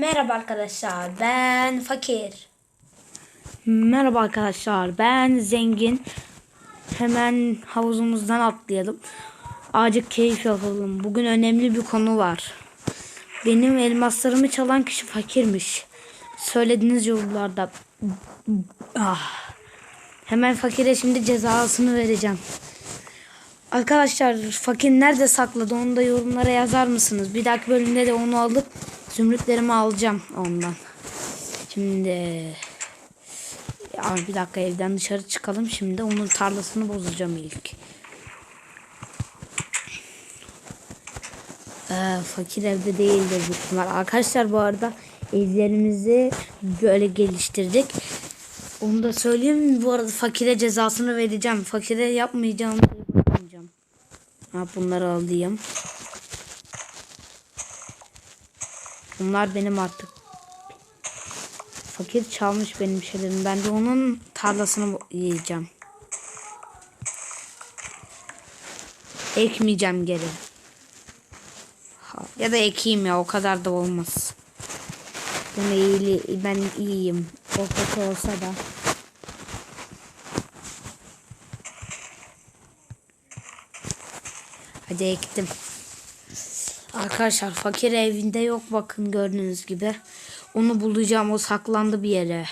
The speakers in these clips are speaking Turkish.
Merhaba arkadaşlar ben Fakir. Merhaba arkadaşlar ben Zengin. Hemen havuzumuzdan atlayalım. Acık keyif yapalım. Bugün önemli bir konu var. Benim elmaslarımı çalan kişi fakirmiş. Söylediğiniz yorumlarda. Ah. Hemen fakire şimdi cezasını vereceğim. Arkadaşlar fakir nerede sakladı onu da yorumlara yazar mısınız? Bir dahaki bölümde de onu alıp zümrütlerimi alacağım ondan. Şimdi bir dakika evden dışarı çıkalım şimdi onun tarlasını bozacağım ilk. Ee, fakir evde değildir büyük. Arkadaşlar bu arada evlerimizi böyle geliştirdik. Onu da söyleyeyim bu arada fakire cezasını vereceğim. Fakire yapmayacağım. yapmayacağım. Ha, bunları alayım. Bunlar benim artık Fakir çalmış benim şeylerimi. Ben de onun tarlasını yiyeceğim. Ekmeyeceğim geri. Ya da ekeyim ya o kadar da olmaz. Ben iyili, ben iyiyim. O kötü olsa da. Hadi ektim. Arkadaşlar fakir evinde yok bakın gördüğünüz gibi. Onu bulacağım o saklandı bir yere.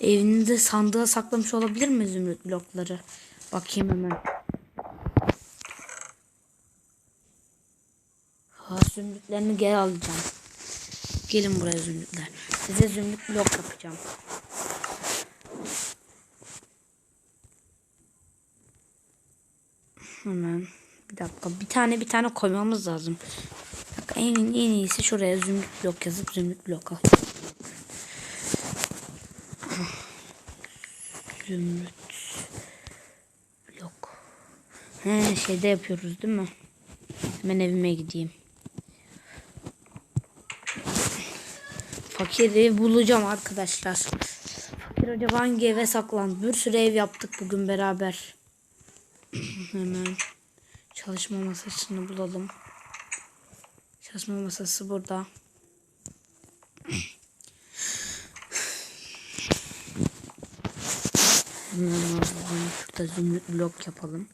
Evinde sandığa saklamış olabilir mi zümrüt blokları? Bakayım hemen. Ha, zümrütlerini geri alacağım. Gelin buraya zümrütler. Size zümrüt blok yapacağım. Hemen bir dakika. Bir tane bir tane koymamız lazım. En, en iyisi şuraya zümrüt blok yazıp zümrüt blok al. Zümrüt blok. He şeyde yapıyoruz değil mi? Hemen evime gideyim. Fakiri bulacağım arkadaşlar. Fakir acaba hangi eve saklandı? Bir sürü ev yaptık bugün beraber. Hemen çalışma masasını bulalım. Çalışma masası burada. Şurada zümrüt blok yapalım.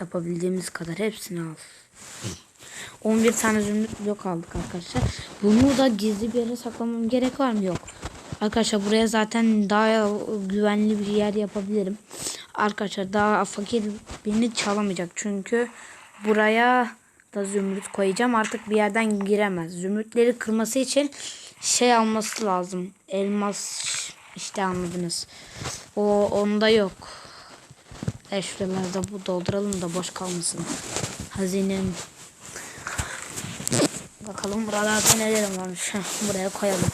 Yapabildiğimiz kadar hepsini al. 11 tane zümrüt blok aldık arkadaşlar. Bunu da gizli bir yere saklamam gerek var mı? Yok. Arkadaşlar buraya zaten daha güvenli bir yer yapabilirim. Arkadaşlar daha fakir beni çalamayacak. Çünkü buraya da zümrüt koyacağım. Artık bir yerden giremez. Zümrütleri kırması için şey alması lazım. Elmas işte anladınız. O onda yok. E şuralarda bu dolduralım da boş kalmasın. Hazinem. Bakalım buralarda neler varmış. Buraya koyalım.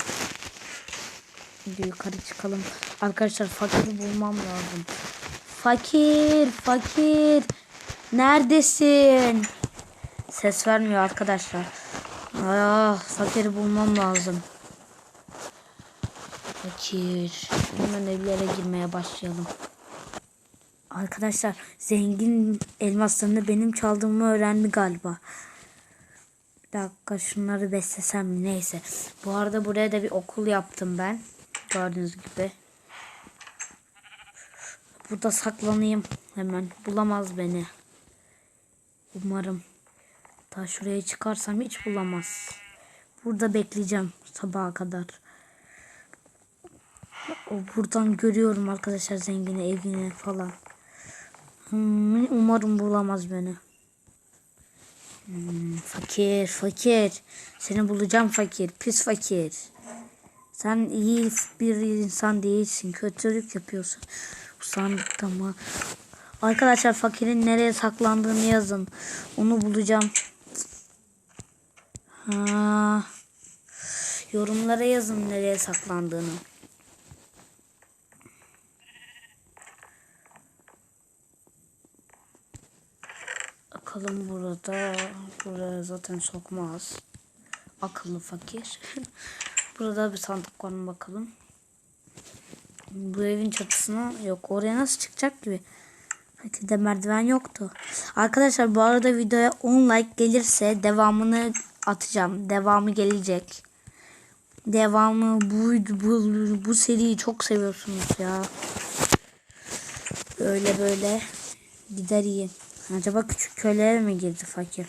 Yukarı çıkalım. Arkadaşlar fakiri bulmam lazım. Fakir, fakir. Neredesin? Ses vermiyor arkadaşlar. Ah, fakiri bulmam lazım. Fakir. Hemen evlere girmeye başlayalım. Arkadaşlar zengin elmaslarını benim çaldığımı öğrendi galiba. Bir dakika şunları beslesem neyse. Bu arada buraya da bir okul yaptım ben. Gördüğünüz gibi. Burada saklanayım hemen. Bulamaz beni. Umarım. Daha şuraya çıkarsam hiç bulamaz. Burada bekleyeceğim sabaha kadar. O buradan görüyorum arkadaşlar zengini evini falan. Hmm, umarım bulamaz beni. Hmm, fakir, fakir. Seni bulacağım fakir, pis fakir. Sen iyi bir insan değilsin, kötülük yapıyorsun. Sandıkta mı? Arkadaşlar fakirin nereye saklandığını yazın. Onu bulacağım. Ha. Yorumlara yazın nereye saklandığını. Bakalım burada. Buraya zaten sokmaz. Akıllı fakir. burada bir sandık var mı bakalım. Bu evin çatısına yok. Oraya nasıl çıkacak gibi. Fakirde merdiven yoktu. Arkadaşlar bu arada videoya 10 like gelirse devamını atacağım. Devamı gelecek. Devamı buydu. Bu, bu seriyi çok seviyorsunuz ya. Böyle böyle gider iyi. Acaba küçük köylere mi girdi fakir?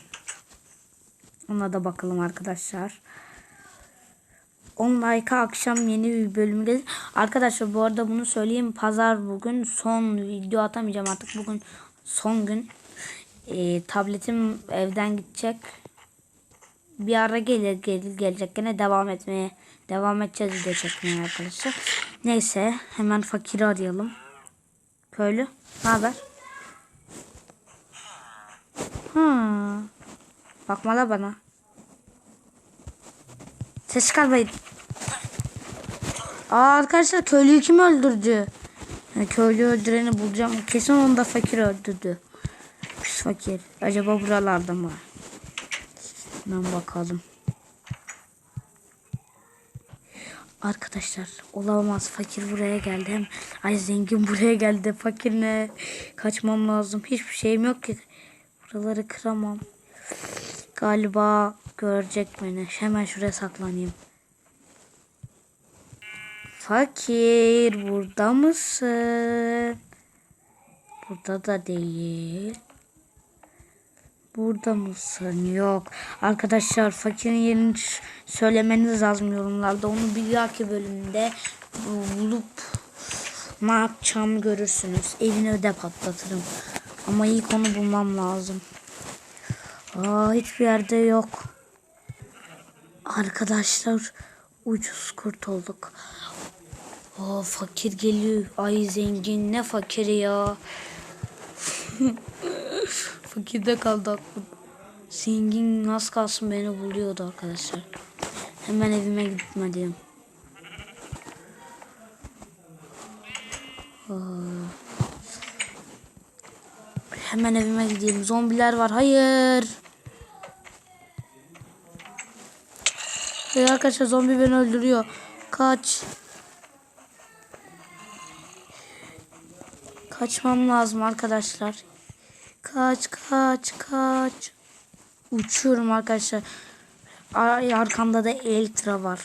Ona da bakalım arkadaşlar. 10 like'a akşam yeni bir bölüm gelir. Arkadaşlar bu arada bunu söyleyeyim. Pazar bugün son video atamayacağım artık. Bugün son gün. Ee, tabletim evden gidecek. Bir ara gelir, gelir gelecek. Gene devam etmeye devam edeceğiz video çekmeye arkadaşlar. Neyse hemen fakiri arayalım. Köylü ne haber? Ha. Bakma la bana. Ses çıkarmayın. Aa arkadaşlar köylüyü kim öldürdü? Yani köylüyü öldüreni bulacağım. Kesin onu da fakir öldürdü. Pis fakir. Acaba buralarda mı? Hemen bakalım. Arkadaşlar olamaz. Fakir buraya geldi. Hem ay zengin buraya geldi. Fakir ne? Kaçmam lazım. Hiçbir şeyim yok ki. Buraları kıramam. Galiba görecek beni. Hemen şuraya saklanayım. Fakir burada mısın? Burada da değil Burada mısın? Yok. Arkadaşlar fakirin yerini söylemeniz lazım yorumlarda. Onu bir dahaki bölümde bulup ne yapacağımı görürsünüz. Evini de patlatırım. Ama ilk onu bulmam lazım. Aa hiçbir yerde yok. Arkadaşlar ucuz kurtulduk. Aa fakir geliyor. Ay zengin ne fakiri ya. Fakirde kaldı aklım. Zengin az kalsın beni buluyordu arkadaşlar. Hemen evime gitmeliyim. Hemen evime gideyim. Zombiler var. Hayır. Hayır arkadaşlar zombi beni öldürüyor. Kaç. Kaçmam lazım arkadaşlar. Kaç kaç kaç. Uçuyorum arkadaşlar. Ay, arkamda da Eltra var.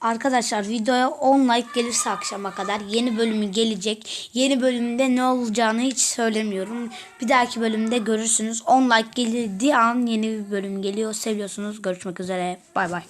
Arkadaşlar videoya 10 like gelirse akşama kadar yeni bölümü gelecek. Yeni bölümde ne olacağını hiç söylemiyorum. Bir dahaki bölümde görürsünüz. 10 like geldiği an yeni bir bölüm geliyor. Seviyorsunuz. Görüşmek üzere. Bay bay.